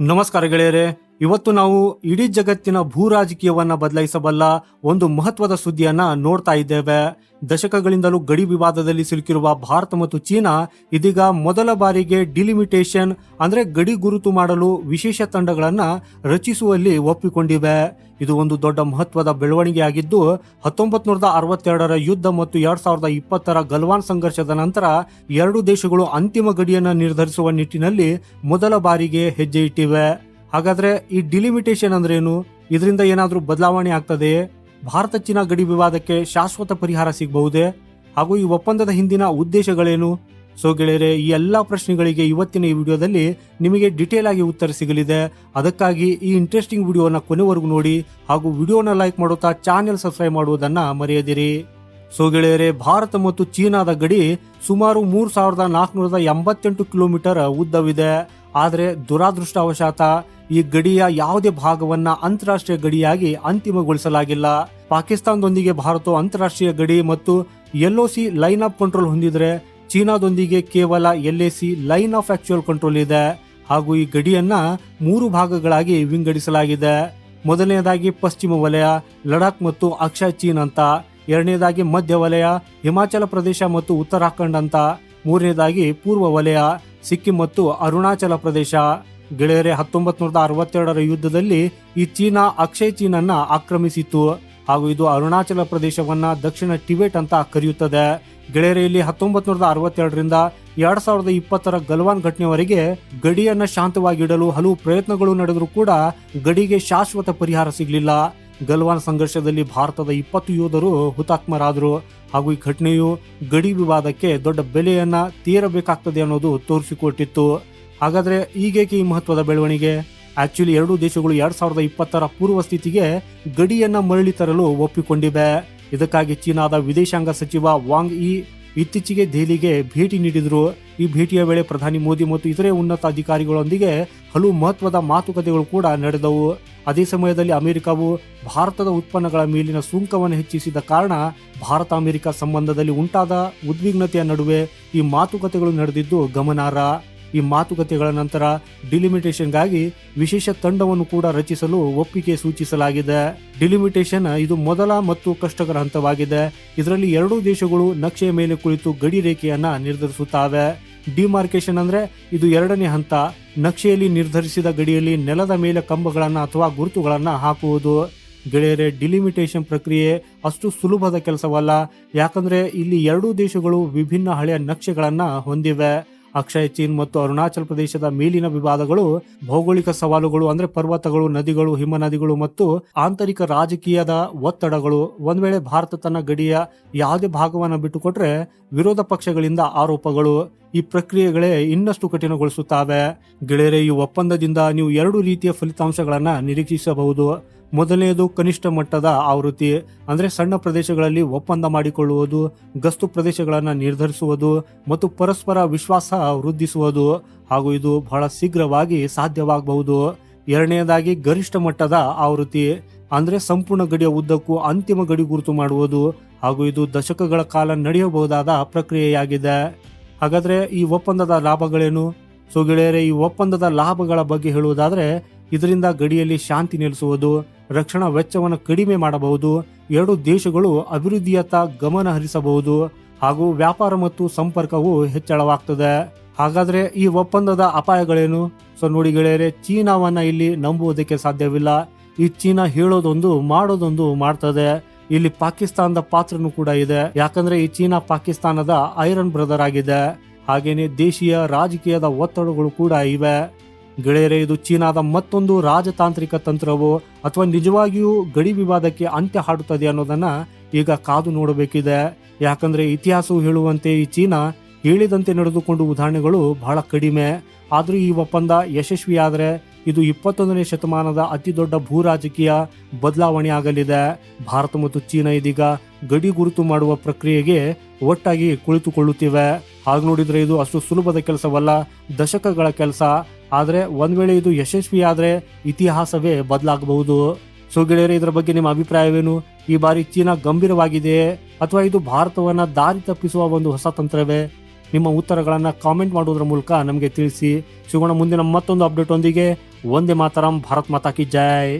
ನಮಸ್ಕಾರ ಗೆಳೆಯರೆ. ಇವತ್ತು ನಾವು ಇಡೀ ಜಗತ್ತಿನ ಭೂ ರಾಜಕೀಯವನ್ನ ಬದಲಾಯಿಸಬಲ್ಲ ಒಂದು ಮಹತ್ವದ ಸುದ್ದಿಯನ್ನ ನೋಡ್ತಾ ಇದ್ದೇವೆ. ದಶಕಗಳಿಂದಲೂ ಗಡಿ ವಿವಾದದಲ್ಲಿ ಸಿಲುಕಿರುವ ಭಾರತ ಮತ್ತು ಚೀನಾ ಇದೀಗ ಮೊದಲ ಬಾರಿಗೆ ಡಿಲಿಮಿಟೇಷನ್ ಅಂದ್ರೆ ಗಡಿ ಗುರುತು ಮಾಡಲು ವಿಶೇಷ ತಂಡಗಳನ್ನ ರಚಿಸುವಲ್ಲಿ ಒಪ್ಪಿಕೊಂಡಿವೆ. ಇದು ಒಂದು ದೊಡ್ಡ ಮಹತ್ವದ ಬೆಳವಣಿಗೆಯಾಗಿದ್ದು ಹತ್ತೊಂಬತ್ ಅರವತ್ತೆರಡರ ಯುದ್ಧ ಮತ್ತು ಎರಡ್ ಸಾವಿರದ ಇಪ್ಪತ್ತರ ಗಲ್ವಾನ್ ಸಂಘರ್ಷದ ನಂತರ ಎರಡು ದೇಶಗಳು ಅಂತಿಮ ಗಡಿಯನ್ನ ನಿರ್ಧರಿಸುವ ನಿಟ್ಟಿನಲ್ಲಿ ಮೊದಲ ಬಾರಿಗೆ ಹೆಜ್ಜೆ ಇಟ್ಟಿವೆ. ಹಾಗಾದ್ರೆ ಈ ಡಿಲಿಮಿಟೇಷನ್ ಅಂದ್ರೇನು ಇದರಿಂದ ಏನಾದರೂ ಬದಲಾವಣೆ ಆಗ್ತದೆಯೇ ಭಾರತ ಚೀನಾ ಗಡಿ ವಿವಾದಕ್ಕೆ ಶಾಶ್ವತ ಪರಿಹಾರ ಸಿಗಬಹುದೇ? ಹಾಗೂ ಈ ಒಪ್ಪಂದದ ಹಿಂದಿನ ಉದ್ದೇಶಗಳೇನು? ಸೊ ಗೆಳೆಯರೆ, ಈ ಎಲ್ಲಾ ಪ್ರಶ್ನೆಗಳಿಗೆ ಇವತ್ತಿನ ಈ ವಿಡಿಯೋದಲ್ಲಿ ನಿಮಗೆ ಡಿಟೇಲ್ ಆಗಿ ಉತ್ತರ ಸಿಗಲಿದೆ. ಅದಕ್ಕಾಗಿ ಈ ಇಂಟ್ರೆಸ್ಟಿಂಗ್ ವಿಡಿಯೋನ ಕೊನೆವರೆಗೂ ನೋಡಿ ಹಾಗೂ ವಿಡಿಯೋನ ಲೈಕ್ ಮಾಡುತ್ತಾ ಚಾನೆಲ್ ಸಬ್ಸ್ಕ್ರೈಬ್ ಮಾಡುವುದನ್ನ ಮರೆಯದಿರಿ. ಸೊ ಗೆಳೆಯರೆ, ಭಾರತ ಮತ್ತು ಚೀನಾದ ಗಡಿ ಸುಮಾರು ಮೂರು ಸಾವಿರದ ನಾಲ್ಕುನೂರದ ಎಂಬತ್ತೆಂಟು ಕಿಲೋಮೀಟರ್ ಉದ್ದವಿದೆ. ಆದರೆ ದುರಾದೃಷ್ಟವಶಾತ ಈ ಗಡಿಯ ಯಾವುದೇ ಭಾಗವನ್ನ ಅಂತಾರಾಷ್ಟ್ರೀಯ ಗಡಿಯಾಗಿ ಅಂತಿಮಗೊಳಿಸಲಾಗಿಲ್ಲ. ಪಾಕಿಸ್ತಾನದೊಂದಿಗೆ ಭಾರತವು ಅಂತಾರಾಷ್ಟ್ರೀಯ ಗಡಿ ಮತ್ತು L O C line of control ಹೊಂದಿದ್ರೆ ಚೀನಾದೊಂದಿಗೆ ಕೇವಲ LAC line of actual control ಇದೆ. ಹಾಗೂ ಈ ಗಡಿಯನ್ನ ಮೂರು ಭಾಗಗಳಾಗಿ ವಿಂಗಡಿಸಲಾಗಿದೆ. ಮೊದಲನೇದಾಗಿ ಪಶ್ಚಿಮ ವಲಯ, ಲಡಾಖ್ ಮತ್ತು ಅಕ್ಷಯ್ ಚೀನ್ ಅಂತ, ಎರಡನೇದಾಗಿ ಮಧ್ಯ ವಲಯ, ಹಿಮಾಚಲ ಪ್ರದೇಶ ಮತ್ತು ಉತ್ತರಾಖಂಡ್ ಅಂತ, ಮೂರನೇದಾಗಿ ಪೂರ್ವ ವಲಯ ಸಿಕ್ಕಿಂ ಮತ್ತು ಅರುಣಾಚಲ ಪ್ರದೇಶ. ಗೆಳೆಯರೆ ಹತ್ತೊಂಬತ್ ನೂರದ ಅರವತ್ತೆರಡರ ಯುದ್ಧದಲ್ಲಿ ಈ ಚೀನಾ ಅಕ್ಷಯ್ ಚೀನನ್ನ ಆಕ್ರಮಿಸಿತು ಹಾಗೂ ಇದು ಅರುಣಾಚಲ ಪ್ರದೇಶವನ್ನ ದಕ್ಷಿಣ ಟಿಬೆಟ್ ಅಂತ ಕರೆಯುತ್ತದೆ. ಗೆಳೆಯರೆಯಲ್ಲಿ ಹತ್ತೊಂಬತ್ ನೂರದ ಅರವತ್ತೆರಡರಿಂದ ಎರಡ್ ಸಾವಿರದ ಇಪ್ಪತ್ತರ ಗಲ್ವಾನ್ ಘಟನೆವರೆಗೆ ಗಡಿಯನ್ನ ಶಾಂತವಾಗಿಡಲು ಹಲವು ಪ್ರಯತ್ನಗಳು ನಡೆದರೂ ಕೂಡ ಗಡಿಗೆ ಶಾಶ್ವತ ಪರಿಹಾರ ಸಿಗಲಿಲ್ಲ. ಗಲ್ವಾನ್ ಸಂಘರ್ಷದಲ್ಲಿ ಭಾರತದ ಇಪ್ಪತ್ತು ಯೋಧರು ಹುತಾತ್ಮರಾದರು ಹಾಗೂ ಈ ಘಟನೆಯು ಗಡಿ ವಿವಾದಕ್ಕೆ ದೊಡ್ಡ ಬೆಲೆಯನ್ನ ತೀರಬೇಕಾಗ್ತದೆ ಅನ್ನೋದು ತೋರಿಸಿಕೊಟ್ಟಿತ್ತು. ಹಾಗಾದ್ರೆ ಈಗೇಕೆ ಈ ಮಹತ್ವದ ಬೆಳವಣಿಗೆ? ಆಕ್ಚುಲಿ ಎರಡೂ ದೇಶಗಳು ಎರಡ್ ಸಾವಿರದ ಇಪ್ಪತ್ತರ ಪೂರ್ವ ಸ್ಥಿತಿಗೆ ಗಡಿಯನ್ನ ಮರಳಿ ತರಲು ಒಪ್ಪಿಕೊಂಡಿವೆ. ಇದಕ್ಕಾಗಿ ಚೀನಾದ ವಿದೇಶಾಂಗ ಸಚಿವ ವಾಂಗ್ ಇ ಇತ್ತೀಚೆಗೆ ದೆಹಲಿಗೆ ಭೇಟಿ ನೀಡಿದರು. ಈ ಭೇಟಿಯ ವೇಳೆ ಪ್ರಧಾನಿ ಮೋದಿ ಮತ್ತು ಇತರೆ ಉನ್ನತ ಅಧಿಕಾರಿಗಳೊಂದಿಗೆ ಹಲವು ಮಹತ್ವದ ಮಾತುಕತೆಗಳು ಕೂಡ ನಡೆದವು. ಅದೇ ಸಮಯದಲ್ಲಿ ಅಮೆರಿಕವು ಭಾರತದ ಉತ್ಪನ್ನಗಳ ಮೇಲಿನ ಸುಂಕವನ್ನು ಹೆಚ್ಚಿಸಿದ ಕಾರಣ ಭಾರತ ಅಮೆರಿಕ ಸಂಬಂಧದಲ್ಲಿ ಉಂಟಾದ ಉದ್ವಿಗ್ನತೆಯ ನಡುವೆ ಈ ಮಾತುಕತೆಗಳು ನಡೆದಿದ್ದು ಗಮನಾರ್ಹ. ಈ ಮಾತುಕತೆಗಳ ನಂತರ ಡಿಲಿಮಿಟೇಷನ್ಗಾಗಿ ವಿಶೇಷ ತಂಡವನ್ನು ಕೂಡ ರಚಿಸಲು ಒಪ್ಪಿಗೆ ಸೂಚಿಸಲಾಗಿದೆ. ಡಿಲಿಮಿಟೇಷನ್ ಇದು ಮೊದಲ ಮತ್ತು ಕಷ್ಟಕರ ಹಂತವಾಗಿದೆ. ಇದರಲ್ಲಿ ಎರಡೂ ದೇಶಗಳು ನಕ್ಷೆಯ ಮೇಲೆ ಕುಳಿತು ಗಡಿ ರೇಖೆಯನ್ನ ನಿರ್ಧರಿಸುತ್ತವೆ. ಡಿಮಾರ್ಕೇಶನ್ ಅಂದ್ರೆ ಇದು ಎರಡನೇ ಹಂತ. ನಕ್ಷೆಯಲ್ಲಿ ನಿರ್ಧರಿಸಿದ ಗಡಿಯಲ್ಲಿ ನೆಲದ ಮೇಲೆ ಕಂಬಗಳನ್ನು ಅಥವಾ ಗುರುತುಗಳನ್ನು ಹಾಕುವುದು. ಗೆಳೆಯರೆ ಡಿಲಿಮಿಟೇಷನ್ ಪ್ರಕ್ರಿಯೆ ಅಷ್ಟು ಸುಲಭದ ಕೆಲಸವಲ್ಲ. ಯಾಕಂದ್ರೆ ಇಲ್ಲಿ ಎರಡೂ ದೇಶಗಳು ವಿಭಿನ್ನ ಹಳೆಯ ನಕ್ಷೆಗಳನ್ನು ಹೊಂದಿವೆ. ಅಕ್ಷಯ್ ಚೀನ್ ಮತ್ತು ಅರುಣಾಚಲ ಪ್ರದೇಶದ ಮೇಲಿನ ವಿವಾದಗಳು, ಭೌಗೋಳಿಕ ಸವಾಲುಗಳು ಅಂದ್ರೆ ಪರ್ವತಗಳು, ನದಿಗಳು ಹಿಮ ನದಿಗಳು ಮತ್ತು ಆಂತರಿಕ ರಾಜಕೀಯದ ಒತ್ತಡಗಳು. ಒಂದ್ ವೇಳೆ ಭಾರತ ತನ್ನ ಗಡಿಯ ಯಾವುದೇ ಭಾಗವನ್ನು ಬಿಟ್ಟುಕೊಟ್ರೆ ವಿರೋಧ ಪಕ್ಷಗಳಿಂದ ಆರೋಪಗಳು ಈ ಪ್ರಕ್ರಿಯೆಗಳೇ ಇನ್ನಷ್ಟು ಕಠಿಣಗೊಳಿಸುತ್ತವೆ. ಗೆಳೆಯರೆ, ಈ ಒಪ್ಪಂದದಿಂದ ನೀವು ಎರಡು ರೀತಿಯ ಫಲಿತಾಂಶಗಳನ್ನು ನಿರೀಕ್ಷಿಸಬಹುದು. ಮೊದಲನೆಯದು ಕನಿಷ್ಠ ಮಟ್ಟದ ಆವೃತ್ತಿ, ಅಂದರೆ ಸಣ್ಣ ಪ್ರದೇಶಗಳಲ್ಲಿ ಒಪ್ಪಂದ ಮಾಡಿಕೊಳ್ಳುವುದು, ಗಸ್ತು ಪ್ರದೇಶಗಳನ್ನು ನಿರ್ಧರಿಸುವುದು ಮತ್ತು ಪರಸ್ಪರ ವಿಶ್ವಾಸ ವೃದ್ಧಿಸುವುದು. ಹಾಗೂ ಇದು ಬಹಳ ಶೀಘ್ರವಾಗಿ ಸಾಧ್ಯವಾಗಬಹುದು. ಎರಡನೆಯದಾಗಿ ಗರಿಷ್ಠ ಮಟ್ಟದ ಆವೃತ್ತಿ, ಅಂದರೆ ಸಂಪೂರ್ಣ ಗಡಿಯ ಉದ್ದಕ್ಕೂ ಅಂತಿಮ ಗಡಿ ಗುರುತು ಮಾಡುವುದು ಹಾಗೂ ಇದು ದಶಕಗಳ ಕಾಲ ನಡೆಯಬಹುದಾದ ಪ್ರಕ್ರಿಯೆಯಾಗಿದೆ. ಹಾಗಾದರೆ ಈ ಒಪ್ಪಂದದ ಲಾಭಗಳೇನು? ಸೊ ಗೆಳೆಯರೆ, ಈ ಒಪ್ಪಂದದ ಲಾಭಗಳ ಬಗ್ಗೆ ಹೇಳುವುದಾದ್ರೆ ಇದರಿಂದ ಗಡಿಯಲ್ಲಿ ಶಾಂತಿ ನೆಲೆಸುವುದು, ರಕ್ಷಣಾ ವೆಚ್ಚವನ್ನು ಕಡಿಮೆ ಮಾಡಬಹುದು, ಎರಡು ದೇಶಗಳು ಅಭಿವೃದ್ಧಿಯತ್ತ ಗಮನ ಹರಿಸಬಹುದು, ಹಾಗೂ ವ್ಯಾಪಾರ ಮತ್ತು ಸಂಪರ್ಕವು ಹೆಚ್ಚಳವಾಗ್ತದೆ. ಹಾಗಾದ್ರೆ ಈ ಒಪ್ಪಂದದ ಅಪಾಯಗಳೇನು? ಸೊ, ನೋಡಿ ಗೆಳೆಯರೆ, ಚೀನಾವನ್ನ ಇಲ್ಲಿ ನಂಬುವುದಕ್ಕೆ ಸಾಧ್ಯವಿಲ್ಲ. ಈ ಚೀನಾ ಹೇಳೋದೊಂದು ಮಾಡೋದೊಂದು ಮಾಡ್ತದೆ. ಇಲ್ಲಿ ಪಾಕಿಸ್ತಾನದ ಪಾತ್ರನೂ ಕೂಡ ಇದೆ. ಯಾಕಂದ್ರೆ ಈ ಚೀನಾ ಪಾಕಿಸ್ತಾನದ ಐರನ್ ಬ್ರದರ್ ಆಗಿದೆ. ಹಾಗೇನೆ ದೇಶೀಯ ರಾಜಕೀಯದ ಒತ್ತಡಗಳು ಕೂಡ ಇವೆ. ಗೆಳೆಯರೆ, ಇದು ಚೀನಾದ ಮತ್ತೊಂದು ರಾಜತಾಂತ್ರಿಕ ತಂತ್ರವೋ ಅಥವಾ ನಿಜವಾಗಿಯೂ ಗಡಿ ವಿವಾದಕ್ಕೆ ಅಂತ್ಯ ಹಾಡುತ್ತದೆ ಅನ್ನೋದನ್ನ ಈಗ ಕಾದು ನೋಡಬೇಕಿದೆ. ಯಾಕಂದ್ರೆ ಇತಿಹಾಸವು ಹೇಳುವಂತೆ ಈ ಚೀನಾ ಹೇಳಿದಂತೆ ನಡೆದುಕೊಂಡು ಉದಾಹರಣೆಗಳು ಬಹಳ ಕಡಿಮೆ. ಆದರೂ ಈ ಒಪ್ಪಂದ ಯಶಸ್ವಿಯಾದರೆ ಇದು ಇಪ್ಪತ್ತೊಂದನೇ ಶತಮಾನದ ಅತಿ ದೊಡ್ಡ ಭೂ ರಾಜಕೀಯ ಬದಲಾವಣೆ ಆಗಲಿದೆ. ಭಾರತ ಮತ್ತು ಚೀನಾ ಇದೀಗ ಗಡಿ ಗುರುತು ಮಾಡುವ ಪ್ರಕ್ರಿಯೆಗೆ ಒಟ್ಟಾಗಿ ಕುಳಿತುಕೊಳ್ಳುತ್ತಿವೆ. ಹಾಗೆ ನೋಡಿದ್ರೆ ಇದು ಅಷ್ಟು ಸುಲಭದ ಕೆಲಸವಲ್ಲ, ದಶಕಗಳ ಕೆಲಸ. ಆದರೆ ಒಂದ್ ವೇಳೆ ಇದು ಯಶಸ್ವಿಯಾದರೆ ಇತಿಹಾಸವೇ ಬದಲಾಗಬಹುದು. ಸೊ ಗೆಳೆಯರೆ, ಇದರ ಬಗ್ಗೆ ನಿಮ್ಮ ಅಭಿಪ್ರಾಯವೇನು? ಈ ಬಾರಿ ಚೀನಾ ಗಂಭೀರವಾಗಿದೆಯೇ ಅಥವಾ ಇದು ಭಾರತವನ್ನ ದಾರಿ ತಪ್ಪಿಸುವ ಒಂದು ಹೊಸ ತಂತ್ರವೇ? ನಿಮ್ಮ ಉತ್ತರಗಳನ್ನು ಕಾಮೆಂಟ್ ಮಾಡುವುದರ ಮೂಲಕ ನಮಗೆ ತಿಳಿಸಿ. ಸಿಗೋಣ ಮುಂದಿನ ಮತ್ತೊಂದು ಅಪ್ಡೇಟ್ ಒಂದಿಗೆ. ಒಂದೇ ಮಾತರಂ, ಭಾರತ್ ಮಾತಾಕಿ ಕಿ ಜೈ.